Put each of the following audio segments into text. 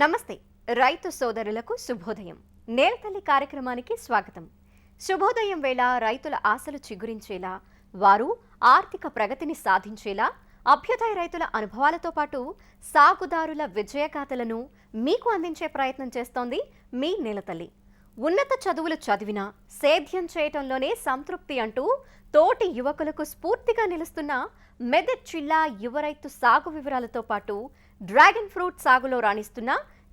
నమస్తే రైతు సోదరులకు శుభోదయం. నేలతల్లి కార్యక్రమానికి స్వాగతం. శుభోదయం వేళ రైతుల ఆశలు చిగురించేలా వారు ఆర్థిక ప్రగతిని సాధించేలా అభ్యుదయ రైతుల అనుభవాలతో పాటు సాగుదారుల విజయగాథలను మీకు అందించే ప్రయత్నం చేస్తోంది మీ నేలతల్లి ఉన్నత చదువులు చదివినా సేద్యం చేయటంలోనే సంతృప్తి అంటూ తోటి యువకులకు స్ఫూర్తిగా నిలుస్తున్న మెదక్ జిల్లా యువ రైతు సాగు వివరాలతో పాటు డ్రాగన్ ఫ్రూట్ సాగులో రాణిస్తున్న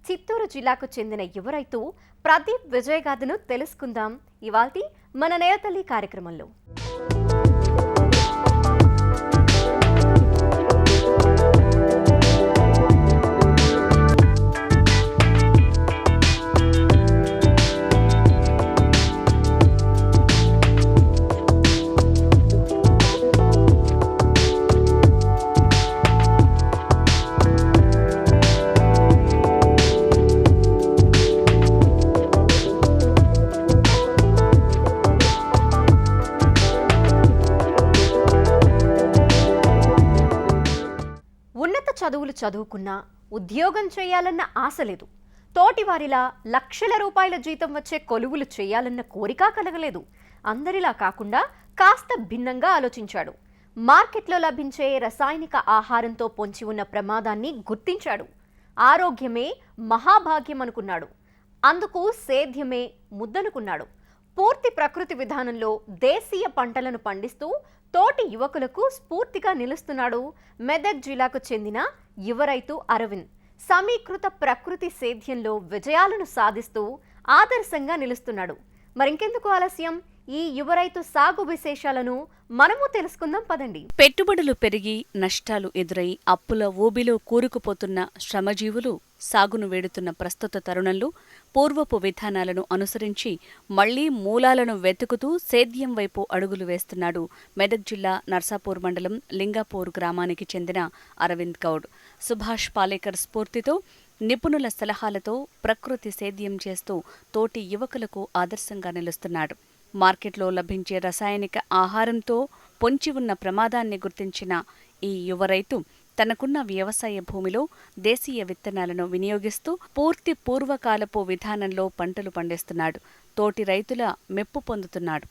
చిత్తూరు జిల్లాకు చెందిన యువ రైతు ప్రదీప్ విజయగాథను తెలుసుకుందాం. ఇవాల్టి మన నేలతల్లి కార్యక్రమంలో. చదువుకున్నా ఉద్యోగం చేయాలన్న ఆశ లేదు. తోటివారిలా లక్షల రూపాయల జీతం వచ్చే కొలువులు చేయాలన్న కోరిక కలగలేదు. అందరిలా కాకుండా కాస్త భిన్నంగా ఆలోచించాడు. మార్కెట్లో లభించే రసాయనిక ఆహారంతో పొంచి ఉన్న ప్రమాదాన్ని గుర్తించాడు. ఆరోగ్యమే మహాభాగ్యం అనుకున్నాడు. అందుకు సేద్యమే ముద్దనుకున్నాడు. పూర్తి ప్రకృతి విధానంలో దేశీయ పంటలను పండిస్తూ తోటి యువకులకు స్ఫూర్తిగా నిలుస్తున్నాడు మెదక్ జిల్లాకు చెందిన యువ రైతు అరవింద్. సమీకృత ప్రకృతి సేద్యంలో విజయాలను సాధిస్తూ ఆదర్శంగా నిలుస్తున్నాడు. మరింకెందుకు ఆలస్యం? ఈ యువ రైతు సాగు విశేషాలను మనము తెలుసుకుందాం పదండి. పెట్టుబడులు పెరిగి నష్టాలు ఎదురై అప్పుల ఊబిలో కూరుకుపోతున్న శ్రమజీవులు సాగును వేడుతున్న ప్రస్తుత తరుణంలో పూర్వపు విధానాలను అనుసరించి మళ్ళీ మూలాలను వెతుకుతూ సేద్యం వైపు అడుగులు వేస్తున్నాడు మెదక్ జిల్లా నర్సాపూర్ మండలం లింగాపూర్ గ్రామానికి చెందిన అరవింద్ గౌడ్. సుభాష్ పాలేకర్ స్ఫూర్తితో నిపుణుల సలహాలతో ప్రకృతి సేద్యం చేస్తూ తోటి యువకులకు ఆదర్శంగా నిలుస్తున్నాడు. మార్కెట్లో లభించే రసాయనిక ఆహారంతో పొంచి ఉన్న ప్రమాదాన్ని గుర్తించిన ఈ యువ రైతు తనకున్న వ్యవసాయ భూమిలో దేశీయ విత్తనాలను వినియోగిస్తూ పూర్తి పూర్వకాలపు విధానంలో పంటలు పండిస్తున్నాడు. తోటి రైతుల మెప్పు పొందుతున్నాడు.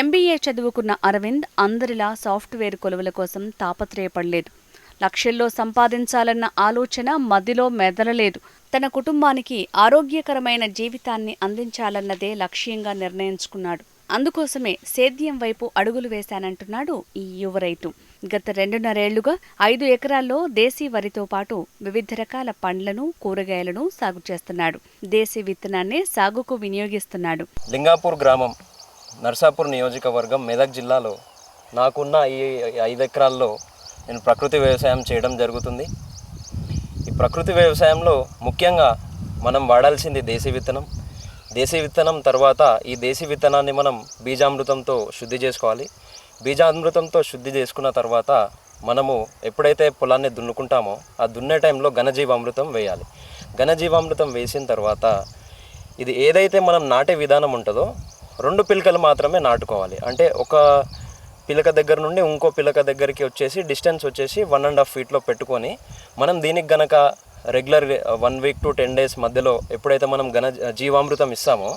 ఎంబీఏ చదువుకున్న అరవింద్ అందరిలా సాఫ్ట్వేర్ కొలువుల కోసం తాపత్రయపడలేదు. లక్షల్లో సంపాదించాలన్న ఆలోచన మదిలో మెదలలేదు. తన కుటుంబానికి ఆరోగ్యకరమైన జీవితాన్ని అందించాలన్నదే లక్ష్యంగా నిర్ణయించుకున్నాడు. అందుకోసమే సేద్యం వైపు అడుగులు వేశానంటున్నాడు ఈ యువ రైతు. గత రెండున్నరేళ్ళుగా ఐదు ఎకరాల్లో దేశీ వరితో పాటు వివిధ రకాల పండ్లను కూరగాయలను సాగు చేస్తున్నాడు. దేశీ విత్తనాన్నే సాగుకు వినియోగిస్తున్నాడు. లింగాపూర్ గ్రామం నర్సాపూర్ నియోజకవర్గం మెదక్ జిల్లాలో నాకున్న ఈ ఐదు ఎకరాల్లో నేను ప్రకృతి వ్యవసాయం చేయడం జరుగుతుంది. ఈ ప్రకృతి వ్యవసాయంలో ముఖ్యంగా మనం వాడాల్సింది దేశీ విత్తనం. దేశీ విత్తనం తర్వాత ఈ దేశీ విత్తనాన్ని మనం బీజామృతంతో శుద్ధి చేసుకోవాలి. బీజామృతంతో శుద్ధి చేసుకున్న తర్వాత మనము ఎప్పుడైతే పొలాన్ని దున్నుకుంటామో ఆ దున్నే టైంలో ఘనజీవామృతం వేయాలి. ఘనజీవామృతం వేసిన తర్వాత ఇది ఏదైతే మనం నాటే విధానం ఉంటుందో రెండు పిలకలు మాత్రమే నాటుకోవాలి. అంటే ఒక పిలక దగ్గర నుండి ఇంకో పిలక దగ్గరికి వచ్చేసి డిస్టెన్స్ వచ్చేసి వన్ అండ్ హాఫ్ ఫీట్లో పెట్టుకొని మనం దీనికి గనక regular one week to ten days మధ్యలో ఎప్పుడైతే మనం ఘన జీవామృతం ఇస్తామో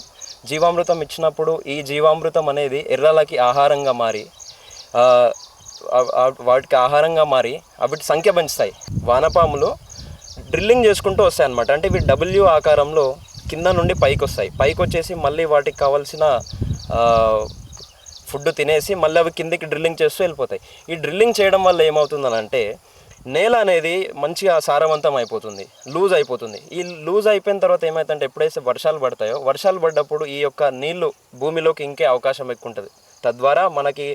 జీవామృతం ఇచ్చినప్పుడు ఈ జీవామృతం అనేది ఎర్రలకి ఆహారంగా మారి వాటికి ఆహారంగా మారి వాటి సంఖ్య పెంచుతాయి. వానపాములు డ్రిల్లింగ్ చేసుకుంటూ వస్తాయి అనమాట అంటే ఇవి డబ్ల్యూ ఆకారంలో కింద నుండి పైకి వస్తాయి. పైకి వచ్చేసి మళ్ళీ వాటికి కావాల్సిన ఫుడ్ తినేసి మళ్ళీ అవి కిందికి డ్రిల్లింగ్ చేస్తూ వెళ్ళిపోతాయి. ఈ డ్రిల్లింగ్ చేయడం వల్ల ఏమవుతుందనంటే నేల అనేది మంచిగా సారవంతం అయిపోతుంది లూజ్ అయిపోతుంది. ఈ లూజ్ అయిపోయిన తర్వాత ఏమవుతుందంటే ఎప్పుడైతే వర్షాలు పడతాయో వర్షాలు పడ్డప్పుడు ఈ యొక్క నీళ్ళు భూమిలోకి ఇంకే అవకాశం ఎక్కువ ఉంటుంది. తద్వారా మనకి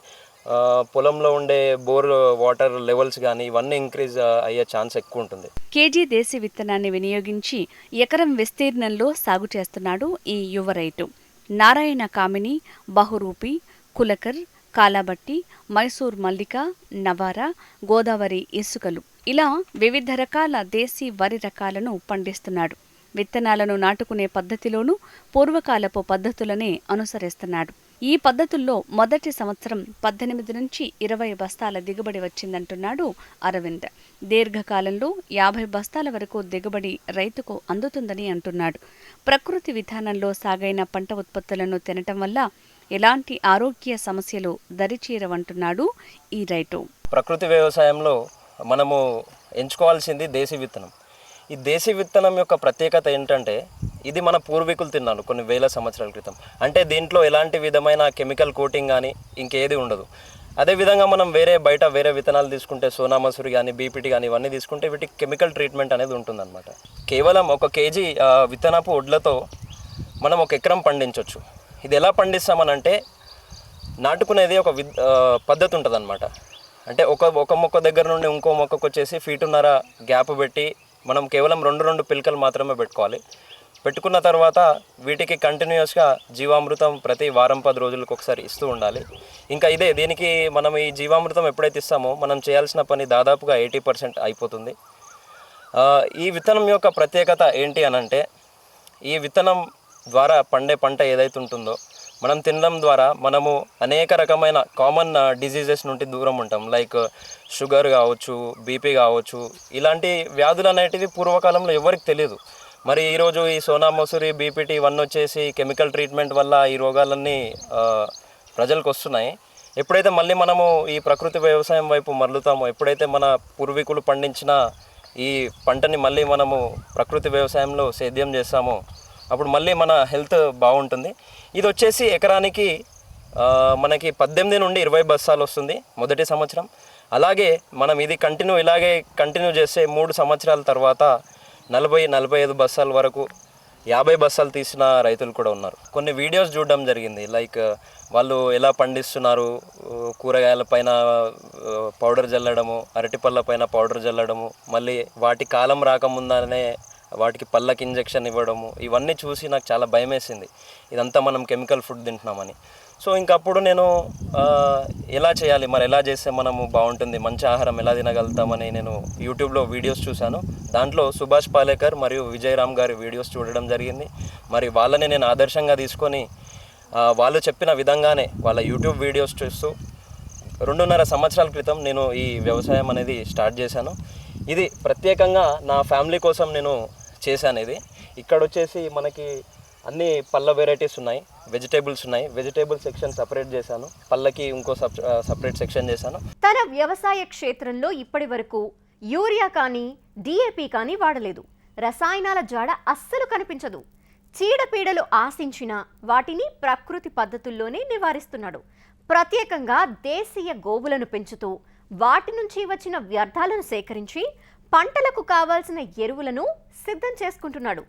పొలంలో ఉండే బోర్ వాటర్ లెవెల్స్ కానీ ఇవన్నీ ఇంక్రీజ్ అయ్యే ఛాన్స్ ఎక్కువ ఉంటుంది. కేజీ దేశీ విత్తనాన్ని వినియోగించి ఎకరం విస్తీర్ణంలో సాగు చేస్తున్నాడు ఈ యువ రైతు. నారాయణ కామిని బహురూపి కులకర్ కాలాబట్టి మైసూర్ మల్లిక నవారా గోదావరి ఇసుకలు. ఇలా వివిధ రకాల దేశీ వరి రకాలను పండిస్తున్నాడు. విత్తనాలను నాటుకునే పద్ధతిలోనూ పూర్వకాలపు పద్ధతులనే అనుసరిస్తున్నాడు. ఈ పద్ధతుల్లో మొదటి సంవత్సరం పద్దెనిమిది నుంచి ఇరవై బస్తాల దిగుబడి వచ్చిందంటున్నాడు అరవింద్. దీర్ఘకాలంలో యాభై బస్తాల వరకు దిగుబడి రైతుకు అందుతుందని అంటున్నాడు. ప్రకృతి విధానంలో సాగైన పంట ఉత్పత్తులను తినటం వల్ల ఎలాంటి ఆరోగ్య సమస్యలు దరిచేరవంటున్నాడు ఈ రైతు. ప్రకృతి వ్యవసాయంలో మనము ఎంచుకోవాల్సింది దేశీ విత్తనం. ఈ దేశీ విత్తనం యొక్క ప్రత్యేకత ఏంటంటే ఇది మన పూర్వీకులు తిన్నారు కొన్ని వేల సంవత్సరాల క్రితం. అంటే దీంట్లో ఎలాంటి విధమైన కెమికల్ కోటింగ్ కానీ ఇంకేది ఉండదు. అదేవిధంగా మనం వేరే బయట వేరే విత్తనాలు తీసుకుంటే సోనా మసూరి కానీ బీపీటీ కానీ ఇవన్నీ తీసుకుంటే వీటికి కెమికల్ ట్రీట్మెంట్ అనేది ఉంటుందన్నమాట. కేవలం ఒక కేజీ విత్తనపు వడ్లతో మనం ఒక ఎకరం పండించవచ్చు ఇది ఎలా పండిస్తామనంటే నాటుకునేది ఒక విద్ పద్ధతి ఉంటుంది అనమాట అంటే ఒక ఒక మొక్క దగ్గర నుండి ఇంకో మొక్కకు వచ్చేసి ఫీటున్నర గ్యాప్ పెట్టి మనం కేవలం రెండు రెండు పిలకలు మాత్రమే పెట్టుకోవాలి. పెట్టుకున్న తర్వాత వీటికి కంటిన్యూస్గా జీవామృతం ప్రతి వారం పది రోజులకు ఒకసారి ఇస్తూ ఉండాలి. ఇంకా ఇదే దీనికి మనం ఈ జీవామృతం ఎప్పుడైతే ఇస్తామో మనం చేయాల్సిన పని దాదాపుగా ఎయిటీ పర్సెంట్ అయిపోతుంది. ఈ విత్తనం యొక్క ప్రత్యేకత ఏంటి అని అంటే ఈ విత్తనం ద్వారా పండే పంట ఏదైతే ఉంటుందో మనం తినడం ద్వారా మనము అనేక రకమైన కామన్ డిజీజెస్ నుండి దూరం ఉంటాం. లైక్ షుగర్ కావచ్చు బీపీ కావచ్చు ఇలాంటి వ్యాధులు అనేటివి పూర్వకాలంలో ఎవరికి తెలియదు. మరి ఈరోజు ఈ సోనా మసూరి బీపీటీ ఇవన్నీ వచ్చేసి కెమికల్ ట్రీట్మెంట్ వల్ల ఈ రోగాలన్నీ ప్రజలకు వస్తున్నాయి. ఎప్పుడైతే మళ్ళీ మనము ఈ ప్రకృతి వ్యవసాయం వైపు మరలుతామో ఎప్పుడైతే మన పూర్వీకులు పండించిన ఈ పంటని మళ్ళీ మనము ప్రకృతి వ్యవసాయంలో సేద్యం చేస్తామో అప్పుడు మళ్ళీ మన హెల్త్ బాగుంటుంది. ఇది వచ్చేసి ఎకరానికి మనకి పద్దెనిమిది నుండి ఇరవై బస్తాలు వస్తుంది మొదటి సంవత్సరం. అలాగే మనం ఇది కంటిన్యూ ఇలాగే కంటిన్యూ చేస్తే మూడు సంవత్సరాల తర్వాత నలభై నలభై ఐదు బస్తాల వరకు యాభై బస్తాలు తీసిన రైతులు కూడా ఉన్నారు. కొన్ని వీడియోస్ చూడడం జరిగింది. లైక్ వాళ్ళు ఎలా పండిస్తున్నారు కూరగాయల పైన పౌడర్ జల్లడము అరటిపళ్ళ పైన పౌడర్ జల్లడము మళ్ళీ వాటి కాలం రాకముందనే వాటికి పళ్ళకి ఇంజెక్షన్ ఇవ్వడము ఇవన్నీ చూసి నాకు చాలా భయం వేసింది ఇదంతా మనం కెమికల్ ఫుడ్ తింటున్నామని. సో ఇంకప్పుడు నేను ఎలా చేయాలి? మరి ఎలా చేస్తే మనము బాగుంటుంది? మంచి ఆహారం ఎలా తినగలుగుతామని నేను యూట్యూబ్లో వీడియోస్ చూశాను. దాంట్లో సుభాష్ పాలేకర్ మరియు విజయరామ్ గారి వీడియోస్ చూడడం జరిగింది. మరి వాళ్ళని నేను ఆదర్శంగా తీసుకొని వాళ్ళు చెప్పిన విధంగానే వాళ్ళ యూట్యూబ్ వీడియోస్ చూస్తూ రెండున్నర సంవత్సరాల క్రితం నేను ఈ వ్యవసాయం అనేది స్టార్ట్ చేశాను. ఇది ప్రత్యేకంగా నా ఫ్యామిలీ కోసం నేను చేశాను ఇది ఇక్కడ వచ్చేసి మనకి అన్ని పళ్ళ వెరైటీస్ ఉన్నాయి. వెజిటేబుల్స్ ఉన్నాయి. వెజిటేబుల్ సెక్షన్ సపరేట్ చేశాను. పళ్ళకి ఇంకో సప్ సపరేట్ సెక్షన్ చేశాను. తన వ్యవసాయ క్షేత్రంలో ఇప్పటి వరకు యూరియా కానీ డిఏపి కానీ వాడలేదు. రసాయనాల జాడ అస్సలు కనిపించదు. చీడపీడలు ఆశించిన వాటిని ప్రకృతి పద్ధతుల్లోనే నివారిస్తున్నాడు. ప్రత్యేకంగా దేశీయ గోవులను పెంచుతూ వాటి నుంచి వచ్చిన వ్యర్థాలను సేకరించి పంటలకు కావాల్సిన ఎరువులను సిద్ధం చేసుకుంటున్నాడు.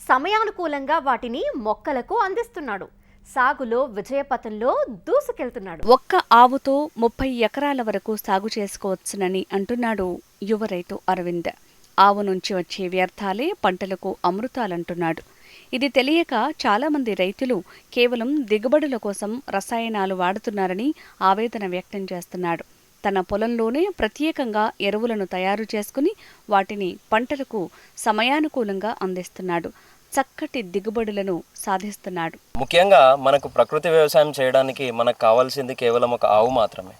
సమయానుకూలంగా వాటిని మొక్కలకు అందిస్తున్నాడు. సాగులో విజయపథంలో దూసుకెళ్తున్నాడు. ఒక్క ఆవుతో ముప్పై ఎకరాల వరకు సాగు చేసుకోవచ్చునని అంటున్నాడు యువ రైతు అరవింద్. ఆవు నుంచి వచ్చే వ్యర్థాలే పంటలకు అమృతాలంటున్నాడు. ఇది తెలియక చాలామంది రైతులు కేవలం దిగుబడుల కోసం రసాయనాలు వాడుతున్నారని ఆవేదన వ్యక్తం చేస్తున్నాడు. తన పొలంలోనే ప్రత్యేకంగా ఎరువులను తయారు చేసుకుని వాటిని పంటలకు సమయానుకూలంగా అందిస్తున్నాడు. చక్కటి దిగుబడులను సాధిస్తున్నాడు. ముఖ్యంగా మనకు ప్రకృతి వ్యవసాయం చేయడానికి మనకు కావాల్సింది కేవలం ఒక ఆవు మాత్రమే.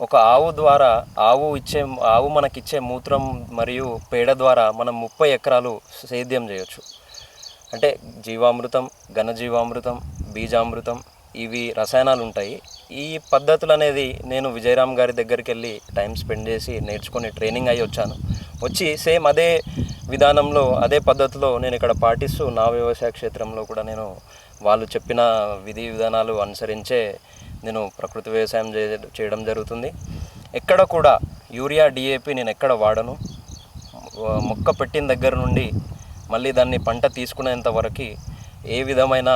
ఒక ఆవు ద్వారా ఆవు ఇచ్చే ఆవు మనకిచ్చే మూత్రం మరియు పేడ ద్వారా మనం ముప్పై ఎకరాలు సేద్యం చేయొచ్చు. అంటే జీవామృతం ఘనజీవామృతం బీజామృతం ఇవి రసాయనాలు ఉంటాయి ఈ పద్ధతులు అనేది నేను విజయరామ్ గారి దగ్గరికి వెళ్ళి టైం స్పెండ్ చేసి నేర్చుకొని ట్రైనింగ్ అయ్యి వచ్చాను. వచ్చి సేమ్ అదే విధానంలో అదే పద్ధతిలో నేను ఇక్కడ పాటిస్తూ నా వ్యవసాయ క్షేత్రంలో కూడా నేను వాళ్ళు చెప్పిన విధి విధానాలు అనుసరించే నేను ప్రకృతి వ్యవసాయం చేయడం జరుగుతుంది. ఎక్కడ కూడా యూరియా డిఏపి నేను ఎక్కడ వాడను. మొక్క పెట్టిన దగ్గర నుండి మళ్ళీ దాన్ని పంట తీసుకునేంత వరకు ఏ విధమైన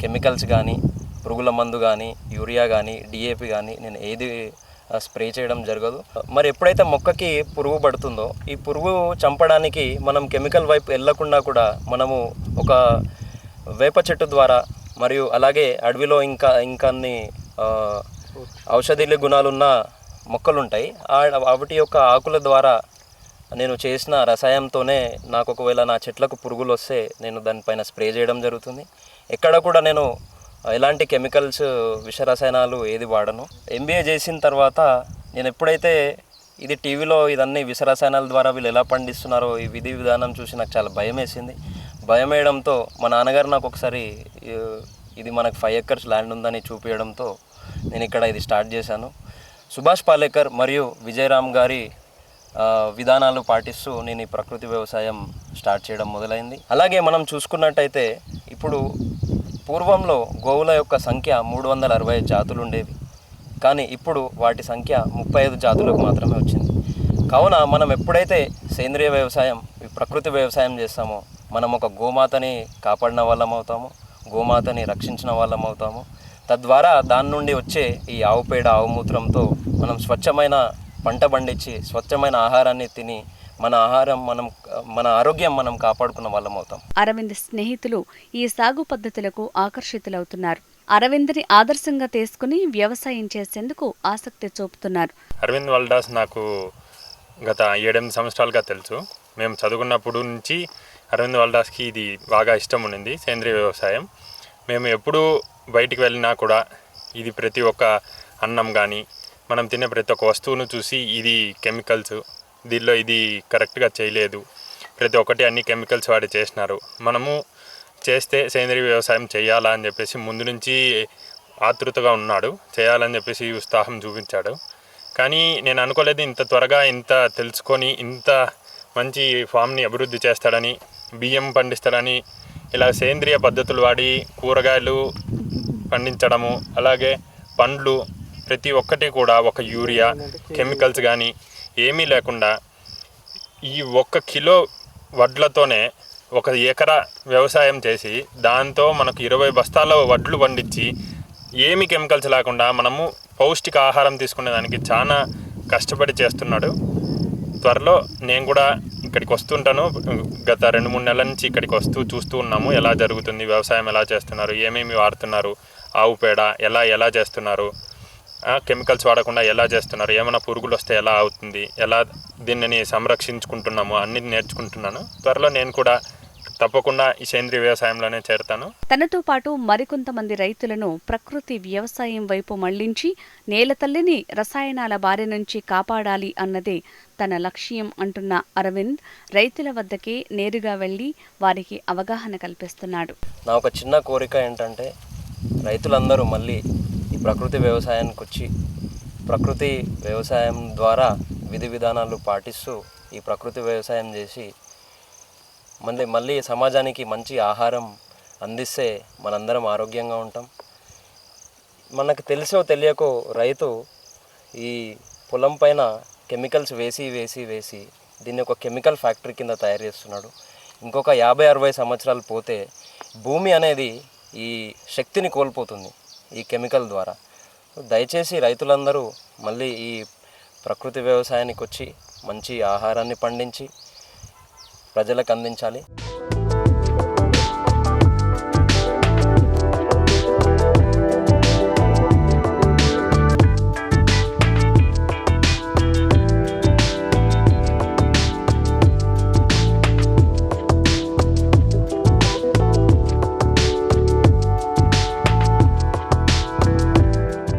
కెమికల్స్ కానీ పురుగుల మందు కానీ యూరియా కానీ డిఏపి కానీ నేను ఏది స్ప్రే చేయడం జరగదు. మరి ఎప్పుడైతే మొక్కకి పురుగు పడుతుందో ఈ పురుగు చంపడానికి మనం కెమికల్ వైపు వెళ్ళకుండా కూడా మనము ఒక వేప చెట్టు ద్వారా మరియు అలాగే అడవిలో ఇంకా ఇంకా అన్ని ఔషధీయ గుణాలున్న మొక్కలు ఉంటాయి వాటి యొక్క ఆకుల ద్వారా నేను చేసిన రసాయంతోనే నాకు ఒకవేళ నా చెట్లకు పురుగులు వస్తే నేను దానిపైన స్ప్రే చేయడం జరుగుతుంది. ఎక్కడ కూడా నేను ఎలాంటి కెమికల్స్ విష రసాయనాలు ఏది వాడను. ఎంబీఏ చేసిన తర్వాత నేను ఎప్పుడైతే ఇది టీవీలో ఇదన్నీ విష రసాయనాల ద్వారా వీళ్ళు ఎలా పండిస్తున్నారో ఈ విధి విధానం చూసి నాకు చాలా భయం వేసింది. భయం వేయడంతో మా నాన్నగారు నాకు ఒకసారి ఇది మనకు ఫైవ్ ఎకర్స్ ల్యాండ్ ఉందని చూపించడంతో నేను ఇక్కడ ఇది స్టార్ట్ చేశాను. సుభాష్ పాలేకర్ మరియు విజయరామ్ గారి విధానాలు పాటిస్తూ నేను ఈ ప్రకృతి వ్యవసాయం స్టార్ట్ చేయడం మొదలైంది. అలాగే మనం చూసుకున్నట్టయితే ఇప్పుడు పూర్వంలో గోవుల యొక్క సంఖ్య మూడు వందల అరవై జాతులు ఉండేవి కానీ ఇప్పుడు వాటి సంఖ్య ముప్పై ఐదు జాతులకు మాత్రమే వచ్చింది. కావున మనం ఎప్పుడైతే సేంద్రియ వ్యవసాయం ప్రకృతి వ్యవసాయం చేస్తామో మనం ఒక గోమాతని కాపాడిన వాళ్ళం అవుతాము గోమాతని రక్షించిన వాళ్ళం అవుతాము. తద్వారా దాని నుండి వచ్చే ఈ ఆవు పేడ ఆవు మూత్రంతో మనం స్వచ్ఛమైన పంట పండించి స్వచ్ఛమైన ఆహారాన్ని తిని మన ఆహారం మనం మన ఆరోగ్యం మనం కాపాడుకున్న వాళ్ళం అవుతాం. అరవింద్ స్నేహితులు ఈ సాగు పద్ధతులకు ఆకర్షితులవుతున్నారు. అరవింద్ని ఆదర్శంగా తీసుకుని వ్యవసాయం చేసేందుకు ఆసక్తి చూపుతున్నారు. అరవింద్ వల్డాస్ నాకు గత ఏడెనిమిది సంవత్సరాలుగా తెలుసు. మేము చదువుకున్నప్పుడు నుంచి అరవింద్ వల్డాస్కి ఇది బాగా ఇష్టం ఉండింది సేంద్రియ వ్యవసాయం. మేము ఎప్పుడు బయటికి వెళ్ళినా కూడా ఇది ప్రతి ఒక్క అన్నం కానీ మనం తినే ప్రతి ఒక్క వస్తువును చూసి ఇది కెమికల్స్ దీనిలో ఇది కరెక్ట్గా చేయలేదు. ప్రతి ఒక్కటి అన్ని కెమికల్స్ వాడి చేసినారు. మనము చేస్తే సేంద్రియ వ్యవసాయం చేయాలా అని చెప్పేసి ముందు నుంచి ఆతృతగా ఉన్నాడు. చేయాలని చెప్పేసి ఉత్సాహం చూపించాడు. కానీ నేను అనుకోలేదు ఇంత త్వరగా ఇంత తెలుసుకొని ఇంత మంచి ఫామ్ని అభివృద్ధి చేస్తాడని బియ్యం పండిస్తాడని ఇలా సేంద్రియ పద్ధతులు వాడి కూరగాయలు పండించడము అలాగే పండ్లు ప్రతి ఒక్కటి కూడా ఒక యూరియా కెమికల్స్ కానీ ఏమీ లేకుండా ఈ ఒక్క కిలో వడ్లతోనే ఒక ఎకరా వ్యవసాయం చేసి దాంతో మనకు ఇరవై బస్తాల వడ్లు పండించి ఏమి కెమికల్స్ లేకుండా మనము పౌష్టిక ఆహారం తీసుకునేదానికి చాలా కష్టపడి చేస్తున్నాడు. త్వరలో నేను కూడా ఇక్కడికి వస్తుంటాను గత రెండు మూడు నెలల నుంచి ఇక్కడికి వస్తూ చూస్తూ ఉన్నాము. ఎలా జరుగుతుంది వ్యవసాయం ఎలా చేస్తున్నారు ఏమేమి వాడుతున్నారు ఆవు పేడ ఎలా ఎలా చేస్తున్నారు కెమికల్స్ వాడకుండా ఎలా చేస్తున్నారు? ఏమైనా పురుగులు వస్తే ఎలా అవుతుంది? ఎలా దీనిని సంరక్షించుకుంటున్నాము? అన్ని నేర్చుకుంటున్నాను. త్వరలో నేను కూడా తప్పకుండా ఈ సేంద్రీయ వ్యవసాయంలోనే చేరుతాను. తనతో పాటు మరికొంతమంది రైతులను ప్రకృతి వ్యవసాయం వైపు మళ్ళించి నేల తల్లిని రసాయనాల బారి నుంచి కాపాడాలి అన్నదే తన లక్ష్యం అంటున్న అరవింద్. రైతుల వద్దకే నేరుగా వెళ్ళి వారికి అవగాహన కల్పిస్తున్నాడు. నా ఒక చిన్న కోరిక ఏంటంటే రైతులందరూ మళ్ళీ ప్రకృతి వ్యవసాయానికి వచ్చి ప్రకృతి వ్యవసాయం ద్వారా విధి విధానాలు పాటిస్తూ ఈ ప్రకృతి వ్యవసాయం చేసి మళ్ళీ మళ్ళీ సమాజానికి మంచి ఆహారం అందిస్తే మనందరం ఆరోగ్యంగా ఉంటాం. మనకు తెలిసో తెలియకో రైతు ఈ పొలం పైన కెమికల్స్ వేసి వేసి వేసి దీన్ని ఒక కెమికల్ ఫ్యాక్టరీ కింద తయారు చేస్తున్నాడు. ఇంకొక యాభై అరవై సంవత్సరాలు పోతే భూమి అనేది ఈ శక్తిని కోల్పోతుంది. ఈ కెమికల్ ద్వారా. దయచేసి రైతులందరూ మళ్ళీ ఈ ప్రకృతి వ్యవసాయానికి వచ్చి మంచి ఆహారాన్ని పండించి ప్రజలకు అందించాలి.